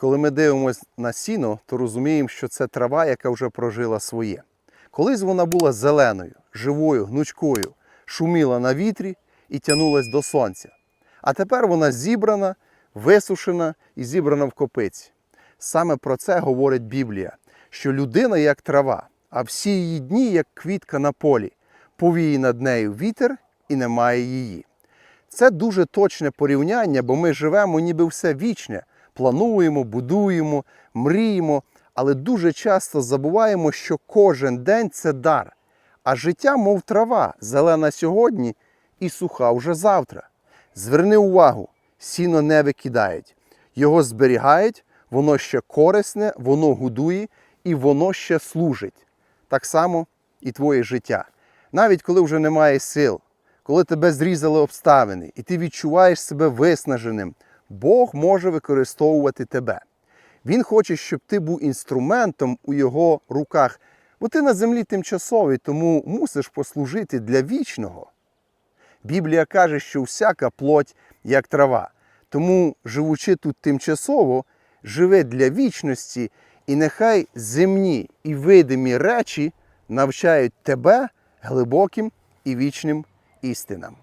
Коли ми дивимося на сіно, то розуміємо, що це трава, яка вже прожила своє. Колись вона була зеленою, живою, гнучкою, шуміла на вітрі і тянулась до сонця. А тепер вона зібрана, висушена і зібрана в копиці. Саме про це говорить Біблія, що людина як трава, а всі її дні як квітка на полі, повіє над нею вітер і немає її. Це дуже точне порівняння, бо ми живемо ніби все вічне, плануємо, будуємо, мріємо, але дуже часто забуваємо, що кожен день це дар, а життя, мов трава, зелена сьогодні і суха вже завтра. Зверни увагу, сіно не викидають, його зберігають, воно ще корисне, воно годує і воно ще служить. Так само і твоє життя. Навіть коли вже немає сил, коли тебе зрізали обставини, і ти відчуваєш себе виснаженим, Бог може використовувати тебе. Він хоче, щоб ти був інструментом у його руках, бо ти на землі тимчасовий, тому мусиш послужити для вічного. Біблія каже, що всяка плоть як трава. Тому, живучи тут тимчасово, живи для вічності, і нехай земні і видимі речі навчають тебе глибоким і вічним істинам.